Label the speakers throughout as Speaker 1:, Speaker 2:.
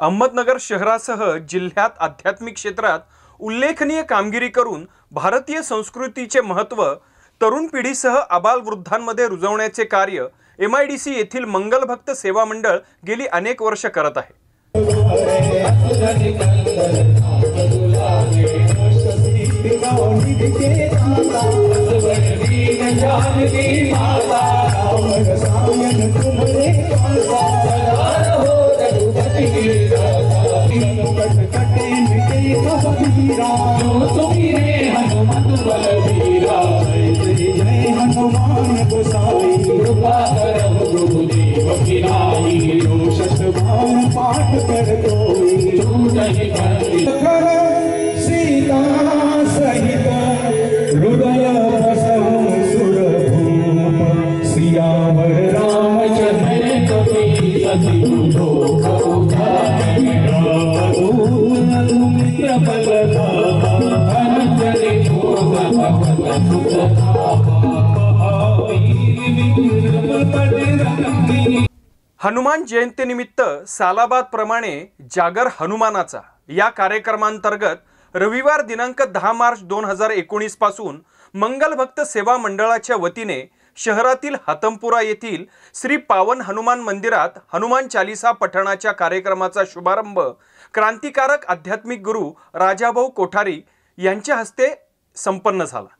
Speaker 1: अहमदनगर शहरासह जिल्ह्यात आध्यात्मिक क्षेत्रात उल्लेखनीय कामगिरी करून भारतीय संस्कृतीचे महत्त्व तरुण पिढीसह आबालवृद्धांमध्ये रुजवण्याचे कार्य एम आय डी सी येथील मंगलभक्त सेवा मंडळ गेली अनेक वर्ष करत आहे.
Speaker 2: पाठ करतोय कर
Speaker 1: हनुमान जयंतीनिमित्त सालाबाद प्रमाणे जागर हनुमानाचा या कार्यक्रमांतर्गत रविवार दिनांक दहा मार्च दोन हजार एकोणीसपासून मंगलभक्त सेवा मंडळाच्या वतीने शहरातील हतमपुरा येथील श्री पावन हनुमान मंदिरात हनुमान चालिसा पठणाच्या कार्यक्रमाचा शुभारंभ क्रांतिकारक आध्यात्मिक गुरु राजाभाऊ कोठारी यांच्या हस्ते संपन्न झाला.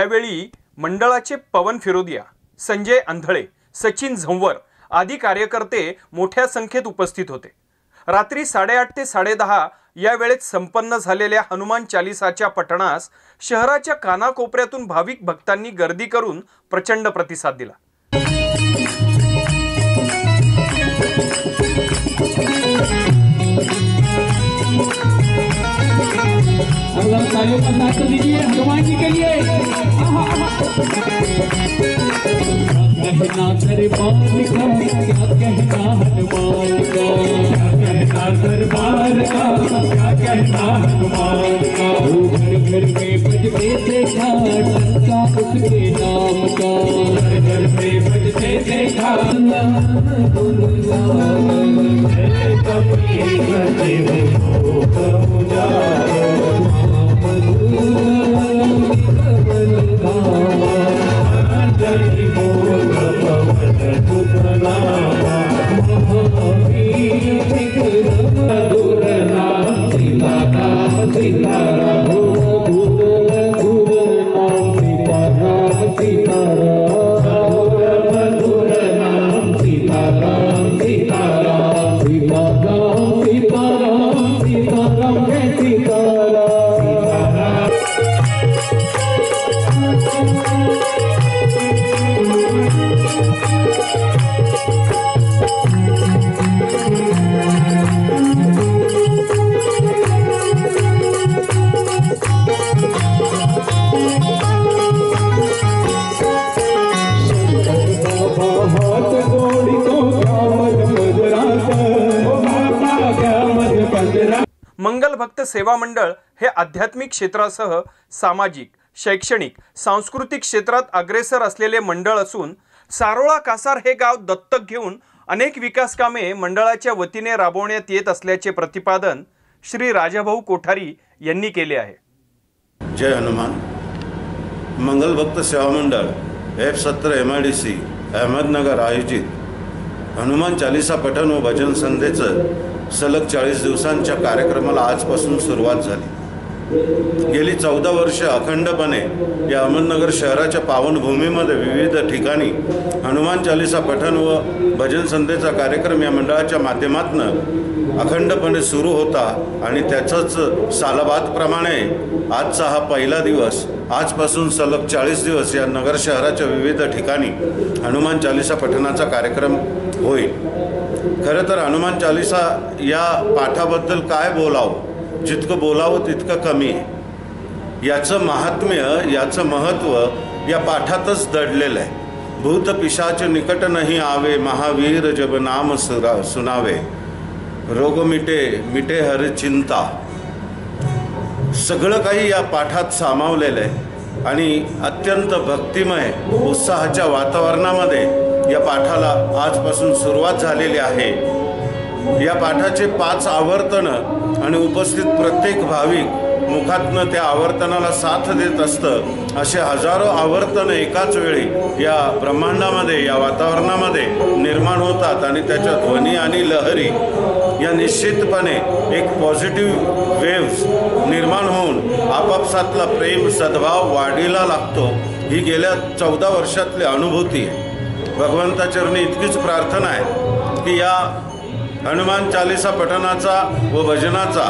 Speaker 1: यावेळी मंडळाचे पवन फिरोदिया संजय अंधळे सचिन झंवर आदी कार्यकर्ते मोठ्या संख्येत उपस्थित होते. रात्री साडेआठ ते साडेदहा या वेळेत संपन्न झालेल्या हनुमान चालिसाच्या पठणास शहराच्या कानाकोपऱ्यातून भाविक भक्तांनी गर्दी करून प्रचंड प्रतिसाद दिला.
Speaker 3: अगला तालियों का साथ तो दीजिए हनुमान जी के लिए। कहना दरबार का, क्या कहना हनुमान का? कहना दरबार का, क्या कहना हनुमान का? वो घर घर में बजते देखा टंका उसके नाम का। घर घर में बजते देखा
Speaker 1: रा भक्त सेवा मंडळ हे आध्यात्मिक क्षेत्रासह सामाजिक शैक्षणिक सांस्कृतिक क्षेत्रात अग्रेसर असलेले मंडळ असून सारोळा कासार हे गाव दत्तक घेऊन अनेक विकास कामे मंडळाच्या वतीने राबवण्यात येत असल्याचे प्रतिपादन श्री राजाभाऊ कोठारी यांनी केले आहे.
Speaker 4: जय हनुमान. मंगल भक्त सेवा मंडळ एफ सत्र M I D C Ahmednagar आयोजित हनुमान चालिसा पठण व भजन संध्येचं सलग चाळीस दिवसांच्या कार्यक्रमाला आजपासून सुरुवात झाली. गेली चौदा वर्ष अखंडपणे या अहमदनगर शहराच्या पावनभूमीमध्ये विविध ठिकाणी हनुमान चालिसा पठण व भजन संध्येचा कार्यक्रम या मंडळाच्या माध्यमातून अखंडपणे सुरू होता आणि त्याचंच सालाबादप्रमाणे आजचा हा पहिला दिवस आजपासून सलग चाळीस दिवस या नगर शहराच्या विविध ठिकाणी हनुमान चालिसा पठणाचा कार्यक्रम होईल. खरं तर हनुमान चालिसा या पाठाबद्दल काय बोलावं? जितकं बोलावं तितकं कमी आहे. याचं महात्म्य याचं महत्त्व या पाठातच दडलेलं आहे. भूत पिशाच निकट नाही आवे महावीर जब नाम सुरा सुनावे. रोग मिटे मिटे हर चिंता. सगळं काही या पाठात सामावलेलं आहे. आणि अत्यंत भक्तिमय उत्साहाच्या वातावरणामध्ये या पाठाला आजपासून सुरुवात झालेली आहे. या पाठाचे पाच आवर्तनं आणि उपस्थित प्रत्येक भाविक मुखातनं त्या आवर्तनाला साथ देत असतं असे हजारो आवर्तनं एकाच वेळी या ब्रह्मांडामध्ये या वातावरणामध्ये निर्माण होतात आणि त्याच्या ध्वनी आणि लहरी या निश्चितपणे एक पॉझिटिव्ह वेव्स निर्माण होऊन आपापसातला प्रेम सद्भाव वाढीला लागतो. ही गेल्या चौदा वर्षातली अनुभूती आहे. भगवंताचरणी इतकीच प्रार्थना आहे की या हनुमान चालिसा पठणाचा व भजनाचा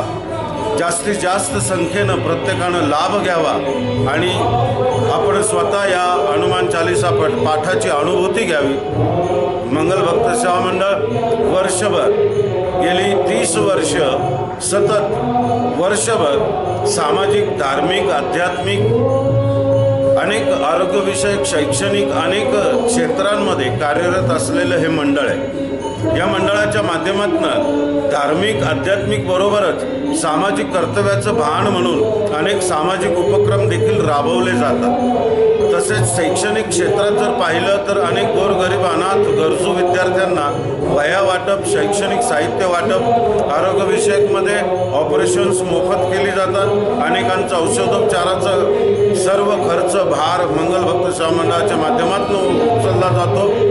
Speaker 4: जास्तीत जास्त संख्येनं प्रत्येकानं लाभ घ्यावा आणि आपण स्वतः या हनुमान चालिसा पठ पाठाची अनुभूती घ्यावी. मंगलभक्त सेवा मंडळ वर्षभर गेली तीस वर्ष सतत वर्षभर सामाजिक धार्मिक आध्यात्मिक अनेक आरोग्यविषयक शैक्षणिक अनेक क्षेत्रांमध्ये कार्यरत असलेलं हे मंडळ आहे. या मंडळाच्या माध्यमातून धार्मिक आध्यात्मिक बरोबरच सामाजिक कर्तव्याचं भान म्हणून अनेक सामाजिक उपक्रम देखील राबवले जातात. तसेच शैक्षणिक क्षेत्रात जर पाहिलं तर अनेक गोरगरीब अनाथ गरजू विद्यार्थ्यांना वया वाटप शैक्षणिक साहित्य वाटप आरोग्यविषयकमध्ये ऑपरेशन्स मोफत केली जातात. अनेकांचा औषधोपचाराचा सर्व खर्च भार मंगलभक्त महामंडळाच्या माध्यमातून उचलला जातो.